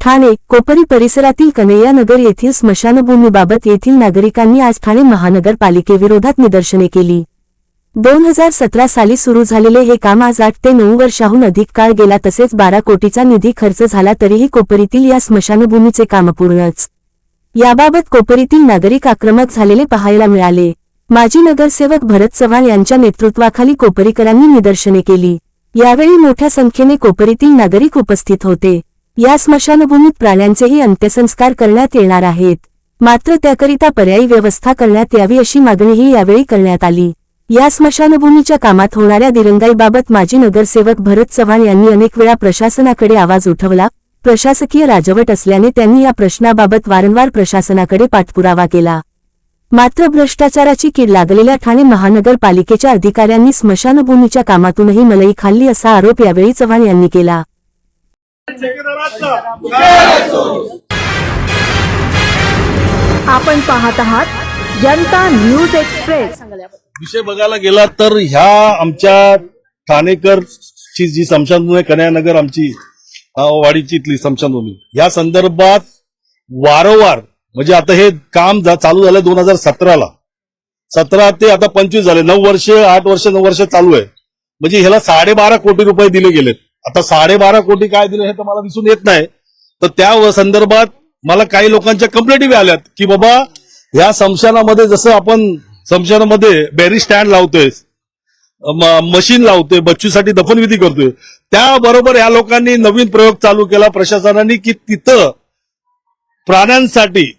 ठाणे कोपरी परिसरातील कन्हैयानगर येथील स्मशानभूमीबाबत येथील नागरिकांनी आज ठाणे महानगरपालिकेविरोधात निदर्शने केली. दोन हजार सतरा साली सुरू झालेले हे काम आज आठ ते नऊ वर्षाहून अधिक काळ गेला तसेच बारा कोटीचा निधी खर्च झाला तरीही कोपरीतील या स्मशानभूमीचे काम पूर्णच. याबाबत कोपरीतील नागरिक आक्रमक झालेले पाहायला मिळाले. माजी नगरसेवक भरत चव्हाण यांच्या नेतृत्वाखाली कोपरीकरांनी निदर्शने केली. यावेळी मोठ्या संख्येने कोपरीतील नागरिक उपस्थित होते. या स्मशानभूमीत प्राण्यांचेही अंत्यसंस्कार करण्यात येणार आहेत. मात्र त्याकरिता पर्यायी व्यवस्था करण्यात यावी अशी मागणीही यावेळी करण्यात आली. या स्मशानभूमीच्या कामात होणाऱ्या दिरंगाईबाबत माजी नगरसेवक भरत चव्हाण यांनी अनेक वेळा प्रशासनाकडे आवाज उठवला. प्रशासकीय राजवट असल्याने त्यांनी या प्रश्नाबाबत वारंवार प्रशासनाकडे पाठपुरावा केला. मात्र भ्रष्टाचाराची कीड लागलेल्या ठाणे महानगरपालिकेच्या अधिकाऱ्यांनी स्मशानभूमीच्या कामातूनही मलई खाल्ली असा आरोप यावेळी चव्हाण यांनी केला. आपण पाहत आहात जनता न्यूज एक्सप्रेस. विषय बघायला गेला तर ह्या आमच्या ठाणेकरची जी स्मशानभूमी आहे कन्यानगर आमची वाडीची इथली स्मशानभूमी या संदर्भात वारंवार म्हणजे आता हे काम चालू झालं दोन हजार सतराला. सतरा ते आता पंचवीस झाले. नऊ वर्ष आठ वर्ष नऊ वर्ष चालू आहे. म्हणजे ह्याला साडेबारा कोटी रुपये दिले गेलेत. आता साडेबारा कोटी काय दिले हे तर मला दिसून येत नाही. तर त्या संदर्भात मला काही लोकांच्या कंप्लेंटी आल्यात की बाबा ह्या समशानामध्ये जसं आपण संशयानामध्ये बॅरी स्टँड लावतोय मशीन लावतोय बच्चूसाठी दफनविधी करतोय. त्याबरोबर या लोकांनी नवीन प्रयोग चालू केला प्रशासनाने की तिथं प्राण्यांसाठी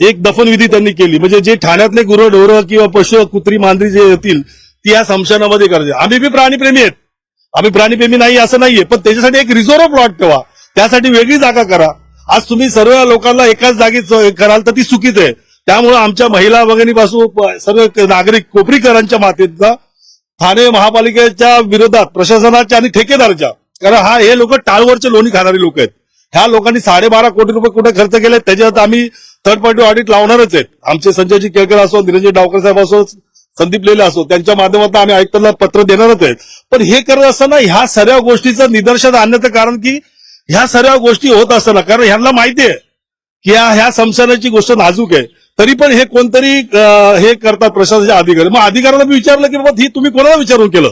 एक दफनविधी त्यांनी केली. म्हणजे जे ठाण्यातले गुरंढोरं किंवा पशु कुत्री मांजरी जे येतील ती या संशयानामध्ये करते आम्ही बी प्राणीप्रेमी आहेत. आम्ही प्राणीप्रेमी नाही असं नाहीये. पण त्याच्यासाठी एक रिझर्व्ह प्लॉट ठेवा. त्यासाठी वेगळी जागा करा. आज तुम्ही सर्व लोकांना एकाच जागीच कराल तर ती चुकीच आहे. त्यामुळे आमच्या महिला वगैरेपासून सर्व नागरिक कोपरीकरांच्या मातेचा ठाणे महापालिकेच्या विरोधात प्रशासनाच्या आणि ठेकेदाराच्या. कारण हा हे लोक टाळवरचे लोणी खाणारी लोक आहेत. ह्या लोकांनी साडेबारा कोटी रुपये कुठे खर्च केले त्याच्यात आम्ही थर्ड पार्टी ऑडिट लावणारच आहेत. आमचे संजयजी केळकर असो निरंजन डावकर साहेब असो संदीप लेले असो त्यांच्या माध्यमातून आम्ही आयुक्तांना पत्र देणारच आहेत. पण हे करत असताना ह्या सर्व गोष्टीचं निदर्शन आणण्याचं कारण की ह्या सर्व गोष्टी होत असताना कारण ह्यांना माहिती आहे की ह्या ह्या गोष्ट नाजूक आहे. तरी पण हे कोणतरी हे करतात प्रशासनाचे अधिकारी. मग अधिकाऱ्यांना मी विचारलं की बाबा ही तुम्ही कोणाला विचारून केलं?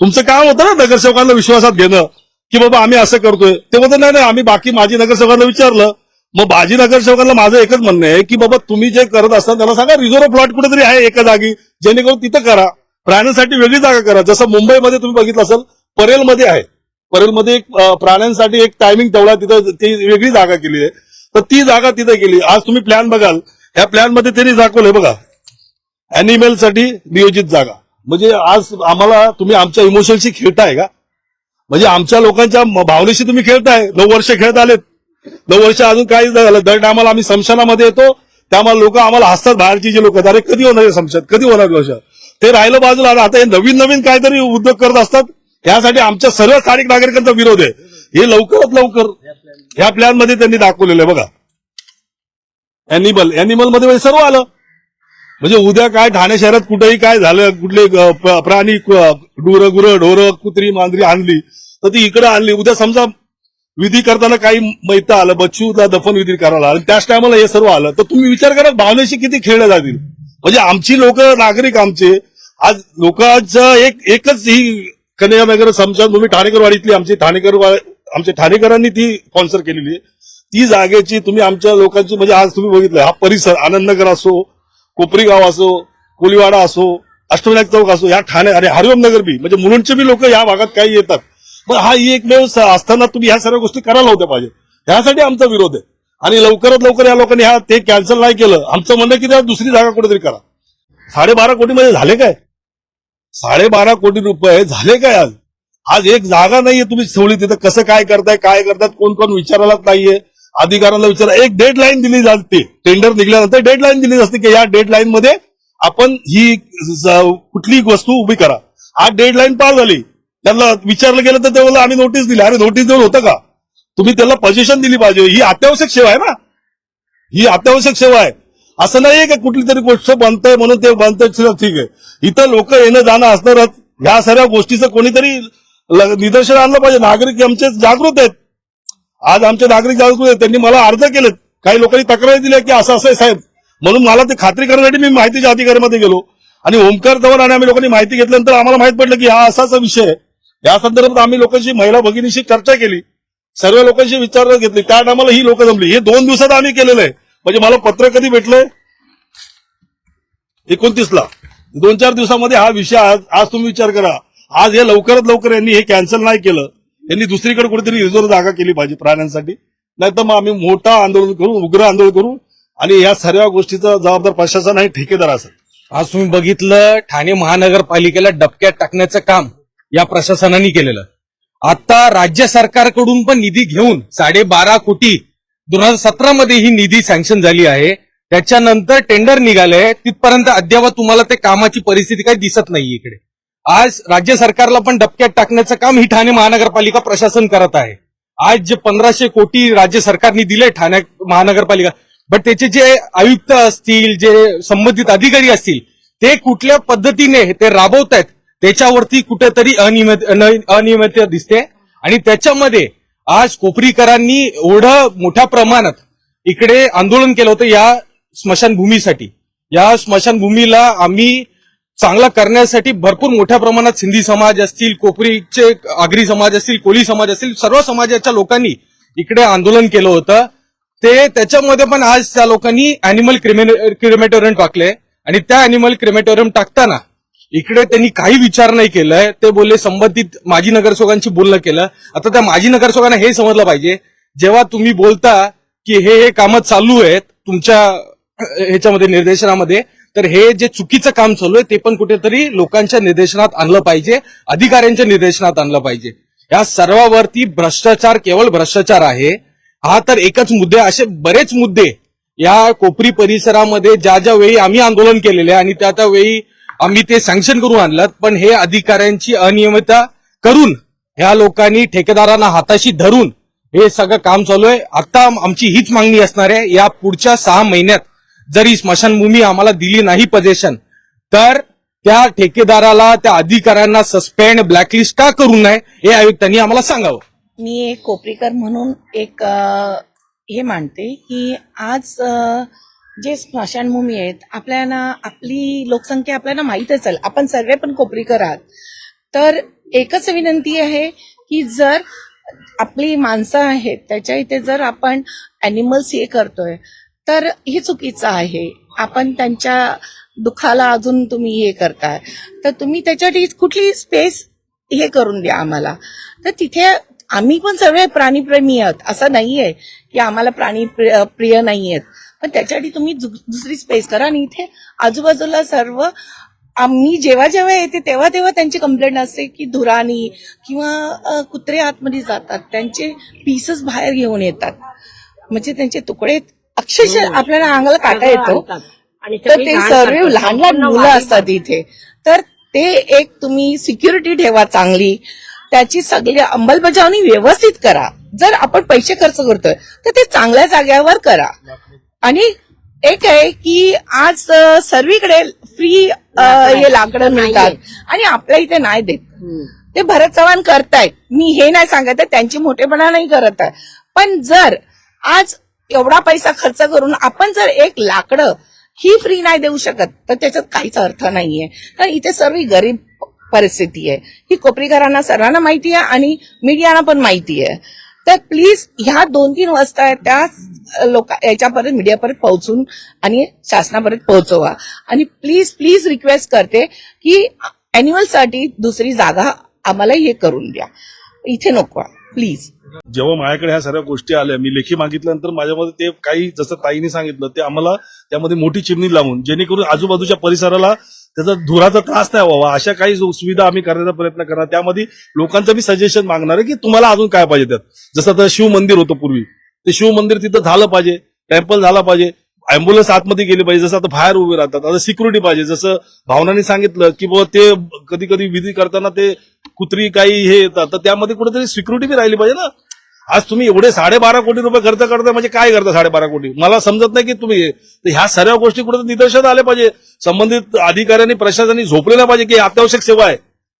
तुमचं काम होतं ना नगरसेवकांना विश्वासात घेणं. की बाबा आम्ही असं करतोय. ते म्हणतात नाही नाही आम्ही बाकी माजी नगरसेवकांना विचारलं. मग बाजी नगरसेवकांना माझं एकच म्हणणं आहे की बाबा तुम्ही जे करत असता त्याला सांगा रिझर्व्ह प्लॉट कुठेतरी आहे एका जागी. जेणेकरून तिथं करा. प्राण्यांसाठी वेगळी जागा करा. जसं मुंबईमध्ये तुम्ही बघितलं असेल परेलमध्ये आहे. परेलमध्ये एक प्राण्यांसाठी एक टायमिंग तेवढा तिथं ती वेगळी जागा केली आहे. तर ती जागा तिथे केली आज तुम्ही प्लॅन बघाल. ह्या प्लॅनमध्ये त्यांनी दाखवलंय बघा. अॅनिमलसाठी नियोजित जागा. म्हणजे आज आम्हाला तुम्ही आमच्या इमोशनशी खेळताय का? म्हणजे आमच्या लोकांच्या भावनेशी तुम्ही खेळताय. नऊ वर्ष खेळत आलेत. नऊ वर्ष अजून काही झालं. दर टायमाला आम्ही समशानामध्ये येतो. त्यामुळे लोक आम्हाला हसतात बाहेरची जे लोक. अरे कधी होणार आहे समशात कधी होणार वर्ष ते राहिलं बाजूला. आता हे नवीन नवीन काहीतरी उद्योग करत असतात. यासाठी आमच्या सर्व स्थानिक नागरिकांचा विरोध आहे. हे लवकरात लवकर ह्या प्लॅनमध्ये त्यांनी दाखवलेलं आहे. बघा. अॅनिमल अॅनिमलमध्ये म्हणजे सर्व आलं. म्हणजे उद्या काय ठाणे शहरात कुठेही काय झालं कुठले प्राणी डुर गुर ढोर कुत्री मांजरी आणली तर ती इकडे आणली. उद्या समजा विधी करताना काही मैता आलं बच्चूला दफन विधी करायला आलं त्याच टायमाला हे सर्व आलं तर तुम्ही विचार करा भावनेशी किती खेळ जातील. म्हणजे आमची लोक नागरिक आमचे. आज लोकांचं एक एकच ही कन्या वगैरे समजा तुम्ही ठाणेकरवाडीतली आमची ठाणेकर आमच्या ठाणेकरांनी ती स्पॉन्सर केलेली आहे. ती जागेची तुम्ही आमच्या लोकांची म्हणजे आज तुम्ही बघितलं हा परिसर आनंदनगर असो कोपरी गाव असो कोलीवाडा असो अष्टविनायक चौक असो या ठाणे आणि हरिओम नगर बी म्हणजे मुलुंडचे बी लोक या भागात काही येतात. पण हा ही एकमेव असताना तुम्ही ह्या सर्व गोष्टी करायला होत्या पाहिजे ह्यासाठी आमचा विरोध आहे. आणि लवकरात लवकर या लोकांनी हा ते कॅन्सल नाही केलं आमचं म्हणणं की त्या दुसरी जागा कुठेतरी करा. साडेबारा कोटीमध्ये झाले काय? साडेबारा कोटी रुपये झाले काय आज? आज एक जागा नाहीये तुम्ही सोडली तिथं कसं काय करताय काय करतात कोण कोण विचारायलाच नाहीये. अधिकाऱ्यांना विचारा. एक डेड लाईन दिली जाते. टेंडर निघल्यानंतर डेड लाईन दिली जाते की या डेड लाईन मध्ये आपण ही कुठली वस्तू उभी करा. आज डेड लाईन पार झाली. त्यांना विचारलं गेलं तर ते बोला आम्ही नोटीस दिली. अरे नोटीस देऊन होतं का? तुम्ही त्याला पजेशन दिली पाहिजे. ही अत्यावश्यक सेवा आहे ना? ही अत्यावश्यक सेवा आहे. असं नाहीये का कुठली तरी गोष्ट बनतंय म्हणून ते बनतंय. ठीक आहे. इथं लोक येणं जाणं असणारच. ह्या सर्व गोष्टीचं कोणीतरी निदर्शन आणलं पाहिजे. नागरिक आमचे जागृत आहेत. आज आमचे नागरिक जागृत आहेत. त्यांनी मला अर्ज केलेत. काही लोकांनी तक्रारी दिल्या की असं असं साहेब. म्हणून मला ते खात्री करण्यासाठी मी माहितीच्या अधिकाऱ्यामध्ये गेलो. आणि ओमकार चव्हाण आणि आम्ही लोकांनी माहिती घेतल्यानंतर आम्हाला माहीत पडलं की हा असाच विषय आहे. या संदर्भात आम्ही लोकांशी महिला भगिनीशी चर्चा केली. सर्व लोकांशी विचार घेतली. त्या टायमाला ही लोक जमली. हे दोन दिवसात आम्ही केलेलं आहे. म्हणजे मला पत्र कधी भेटलंय? एकोणतीसला दोन चार दिवसामध्ये हा विषय आज आज तुम्ही विचार करा. आज हे लवकरात लवकर यांनी हे कॅन्सल नाही केलं. त्यांनी दुसरीकडे कुठेतरी रिझर्व जागा केली पाहिजे प्राण्यांसाठी. नाही तर मग आम्ही मोठा आंदोलन करू उग्र आंदोलन करू आणि या सर्व गोष्टीचा जबाबदार प्रशासन आणि ठेकेदार असेल. आज तुम्ही बघितलं ठाणे महानगरपालिकेला डबक्यात टाकण्याचं काम या प्रशासनाने केलेलं. आता राज्य सरकारकडून पण निधी घेऊन साडेबारा कोटी दोन हजार सतरा मध्ये ही निधी सँक्शन झाली आहे. त्याच्यानंतर टेंडर निघालंय. तिथपर्यंत अद्याप तुम्हाला ते कामाची परिस्थिती काही दिसत नाही इकडे. आज राज्य सरकारला पण डबक्यात टाकण्याचं काम ही ठाणे महानगरपालिका प्रशासन करत आहे. आज जे पंधराशे कोटी राज्य सरकारने दिले ठाणे महानगरपालिका बट त्याचे जे आयुक्त असतील जे संबंधित अधिकारी असतील ते कुठल्या पद्धतीने ते राबवत आहेत त्याच्यावरती कुठेतरी अनियमित अनियमित दिसते. आणि त्याच्यामध्ये आज कोपरीकरांनी एवढं मोठ्या प्रमाणात इकडे आंदोलन केलं होतं या स्मशानभूमीसाठी. या स्मशानभूमीला आम्ही चांगला करण्यासाठी भरपूर मोठ्या प्रमाणात सिंधी समाज असतील कोपरीचे आगरी समाज असतील कोली समाज असतील सर्व समाजाच्या लोकांनी इकडे आंदोलन केलं होतं. ते त्याच्यामध्ये पण आज त्या लोकांनी अॅनिमल क्रिमेटोरियम टाकले आणि त्या अॅनिमल क्रिमेटोरियम टाकताना इकडे त्यांनी काही विचार नाही केलाय. ते बोलले संबंधित माजी नगरसेवकांशी बोलणं केलं. आता त्या माजी नगरसेवकांना हे समजलं पाहिजे. जेव्हा तुम्ही बोलता की हे हे कामं चालू आहेत तुमच्या ह्याच्यामध्ये निर्देशनामध्ये तर हे जे चुकीचं काम चालू आहे ते पण कुठेतरी लोकांच्या निदर्शनात आणलं पाहिजे अधिकाऱ्यांच्या निदर्शनात आणलं पाहिजे. या सर्वावरती भ्रष्टाचार केवळ भ्रष्टाचार आहे. हा तर एकच मुद्दे असे बरेच मुद्दे या कोपरी परिसरामध्ये ज्या ज्या वेळी आम्ही आंदोलन केलेले आहे आणि त्या त्या वेळी आम्ही ते सँक्शन करून आणलं पण हे अधिकाऱ्यांची अनियमितता करून ह्या लोकांनी ठेकेदारांना हाताशी धरून हे सगळं काम चालू आहे. आता आमची हीच मागणी असणार आहे या पुढच्या सहा महिन्यात जरी स्मशानभूमी आम्हाला दिली नाही पजेशन तर त्या ठेकेदाराला त्या अधिकाऱ्यांना सस्पेंड ब्लॅकलिस्ट का करू नये हे आयुक्तांनी आम्हाला सांगावं. मी एक कोपरीकर म्हणून एक हे मानते की आज जे स्मशानभूमी आहेत आपल्याला आपली लोकसंख्या आपल्याला माहीत आहे आपण सर्व पण कोपरीकर आहात तर एकच विनंती आहे की जर आपली माणसं आहेत त्याच्या इथे जर आपण अॅनिमल्स हे करतोय तर हे चुकीचं आहे. आपण त्यांच्या दुःखाला अजून तुम्ही हे करताय. तर तुम्ही त्याच्यासाठी कुठली स्पेस हे करून द्या आम्हाला. तर तिथे आम्ही पण सगळे प्राणीप्रेमी आहोत. असं नाहीये की आम्हाला प्राणी प्रिय नाही आहेत पण त्याच्यासाठी तुम्ही दु- दुसरी स्पेस करा आणि इथे आजूबाजूला सर्व आम्ही जेव्हा जेव्हा येते तेव्हा तेव्हा त्यांची कंप्लेंट असते की धुराणी किंवा कुत्रे आतमध्ये जातात. त्यांचे पीसेस बाहेर घेऊन येतात. म्हणजे त्यांचे तुकडे अक्षरशः आपल्याला अंगाला काटा येतो. तर ते सर्व लहान लहान मुलं असतात इथे. तर ते एक तुम्ही सिक्युरिटी ठेवा चांगली. त्याची सगळी अंमलबजावणी व्यवस्थित करा. जर आपण पैसे खर्च करतोय तर ते चांगल्या जाग्यावर करा. आणि एक आहे की आज सर्वीकडे फ्री हे लाकडं मिळतात. आणि आपल्या इथे नाही देत. ते भरत चव्हाण करतायत. मी हे नाही सांगत त्यांची मोठेपणा नाही करत आहे. पण जर आज एवढा पैसा खर्च करून आपण जर एक लाकडं ही फ्री नाही देऊ शकत तर त्याच्यात काहीच अर्थ नाहीये. कारण इथे सर्व गरीब परिस्थिती आहे. ही कोपरीकरांना सर्वांना माहिती आहे आणि मीडियाना पण माहिती आहे. तर प्लीज ह्या दोन तीन वाजता आहेत त्या लोक याच्यापर्यंत मीडियापर्यंत पोहोचून आणि शासनापर्यंत पोहोचवा. आणि प्लीज प्लीज रिक्वेस्ट करते की अॅन्युअलसाठी दुसरी जागा आम्हाला हे करून द्या. इथे नको. प्लीज. जेव्हा माझ्याकडे ह्या सर्व गोष्टी आल्या मी लेखी मागितल्यानंतर माझ्यामध्ये ते काही जसं ताईने सांगितलं ते आम्हाला त्यामध्ये मोठी चिमणी लावून जेणेकरून आजूबाजूच्या परिसराला त्याचा धुराचा त्रास नाही व्हावा. अशा काही सुविधा आम्ही करण्याचा प्रयत्न करणार. त्यामध्ये लोकांचं मी सजेशन मागणार आहे की तुम्हाला अजून काय पाहिजे त्यात. जसं आता शिव मंदिर होतं पूर्वी. ते शिव मंदिर तिथं झालं पाहिजे टेम्पल झाला पाहिजे. अँब्युलन्स आतमध्ये गेली पाहिजे जसं आता बाहेर उभे राहतात. आता सिक्युरिटी पाहिजे. जसं भावनाने सांगितलं की बाबा ते कधी कधी विधी करताना ते कुत्री काही हे येतात. तर त्यामध्ये कुठेतरी सिक्युरिटी बी राहिली पाहिजे ना. आज तुम्ही एवढे साडेबारा कोटी रुपये खर्च करता म्हणजे काय करता साडेबारा कोटी? मला समजत नाही की तुम्ही तर ह्या सर्व गोष्टी कुठे निदर्शनात आल्या पाहिजे. संबंधित अधिकाऱ्यांनी प्रशासनाने झोपलेल्या पाहिजे की अत्यावश्यक सेवा आहे.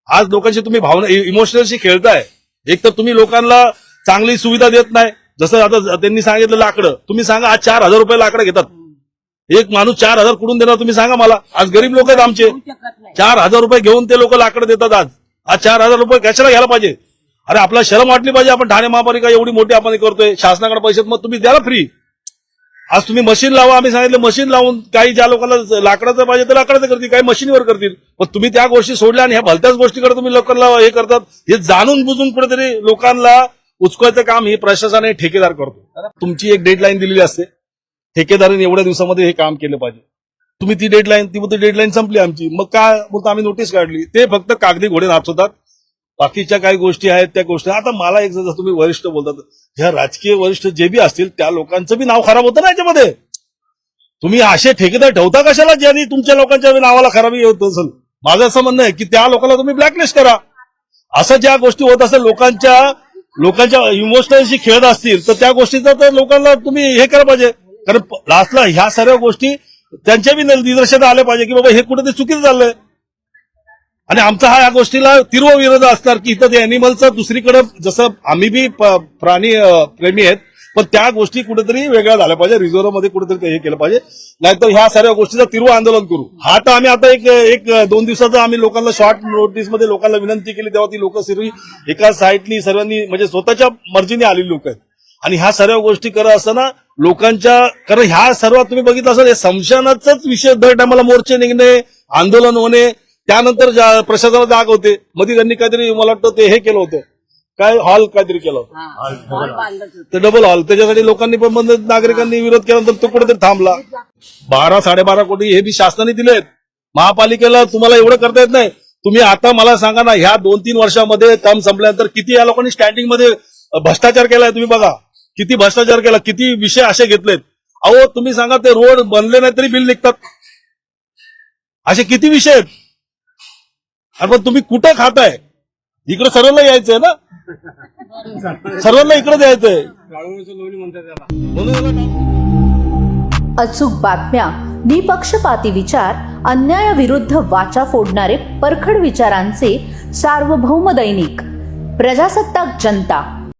आज लोकांशी तुम्ही भावना इमोशनलशी खेळताय. एक तर तुम्ही लोकांना चांगली सुविधा देत नाही. जसं आता त्यांनी सांगितलं लाकडं. तुम्ही सांगा आज चार हजार रुपये लाकडं घेतात. एक माणूस चार हजार कुठून देणार तुम्ही सांगा मला. आज गरीब लोक आहेत आमचे. चार हजार रुपये घेऊन ते लोक लाकडं देतात आज. आज चार हजार रुपये कशाला घ्यायला पाहिजे? अरे आपला शरम वाटली पाहिजे आपण ठाणे महापालिका एवढी मोठी आपण करतोय. शासनाकडे पैसे मग तुम्ही द्या ना फ्री आज तुम्ही मशीन लावा आम्ही सांगितलं मशीन लावून काही ज्या लोकांना लाकडाचं पाहिजे तर लाकडाचं करतील काही मशीनवर करतील. पण तुम्ही त्या गोष्टी सोडल्या आणि ह्या भलत्याच गोष्टीकडे तुम्ही लोकांना हे करतात. हे जाणून बुजून कुठेतरी लोकांना उचकवायचं काम हे प्रशासन हे ठेकेदार करतो. तुमची एक डेडलाईन दिलेली असते. ठेकेदाराने एवढ्या दिवसामध्ये हे काम केलं पाहिजे. तुम्ही ती डेडलाईन ती बोलते डेडलाईन संपली आमची. मग काय? बोलतो आम्ही नोटीस काढली. ते फक्त कागदी घोडे नाचवतात. बाकीच्या काही गोष्टी आहेत त्या गोष्टी. आता मला एक जसं तुम्ही वरिष्ठ बोलतात ह्या राजकीय वरिष्ठ जे बी असतील त्या लोकांचं बी नाव खराब होतं ना याच्यामध्ये. तुम्ही असे ठेकेदार ठेवता कशाला ज्यांनी तुमच्या लोकांच्या नावाला खराबी होत असेल? माझं असं म्हणणं आहे की त्या लोकांना तुम्ही ब्लॅकलिस्ट करा. असं ज्या गोष्टी होत असेल लोकांच्या लोकांच्या इमोशनलशी खेळत असतील तर त्या गोष्टीचा तर लोकांना तुम्ही हे करा पाहिजे. कारण लास्टला ह्या सर्व गोष्टी त्यांच्या बी निदर्शनात आल्या पाहिजे की बाबा हे कुठेतरी चुकीचं चाललंय. आणि आमचा हा या गोष्टीला तीव्र विरोध असणार की इथं ते अॅनिमलचं दुसरीकडे जसं आम्ही बी प्राणी प्रेमी आहेत पण त्या गोष्टी कुठेतरी वेगळ्या झाल्या पाहिजे. रिझर्व्हमध्ये कुठेतरी हे केलं पाहिजे. नाहीतर ह्या सर्व गोष्टीचं तीव्र आंदोलन करू. हा तर आम्ही आता एक एक दोन दिवसाचा आम्ही लोकांना शॉर्ट नोटीसमध्ये लोकांना विनंती केली तेव्हा ती लोक सर्व एका साईडनी सर्वांनी म्हणजे स्वतःच्या मर्जीने आलेली लोक आहेत. आणि ह्या सर्व गोष्टी करत असताना लोकांच्या कारण ह्या सर्व तुम्ही बघितलं असेल संशयाचाच विषय दर टायमाला मोर्चे निघणे आंदोलन होणे त्यानंतर प्रशासनाला जाग होते मध्ये त्यांनी काहीतरी मला वाटतं ते हे केलं होतं. काय हॉल काहीतरी केलं होतं. ते डबल हॉल त्याच्यासाठी लोकांनी पण बंद नागरिकांनी विरोध केल्यानंतर तो कुठेतरी थांबला. बारा साडेबारा कोटी हे बी शासनाने दिलेत महापालिकेला तुम्हाला एवढं करता येत नाही. तुम्ही आता मला सांगा ना ह्या दोन तीन वर्षामध्ये टर्म संपल्यानंतर किती या लोकांनी स्टँडिंगमध्ये भ्रष्टाचार केलाय तुम्ही बघा. किती भ्रष्टाचार केला किती विषय असे घेतलेत. अहो तुम्ही सांगा ते रोड बनले नाही तरी बिल निघतात. असे किती विषय आहेत. अरे पण तुम्ही कुठं खाताय? इकडे सर्वांना यायचंय ना? सर्वांना इकडे द्यायचंय. अचूक बातम्या निपक्षपाती विचार अन्यायाविरुद्ध वाचा फोडणारे परखड विचारांचे सार्वभौम दैनिक प्रजासत्ताक जनता.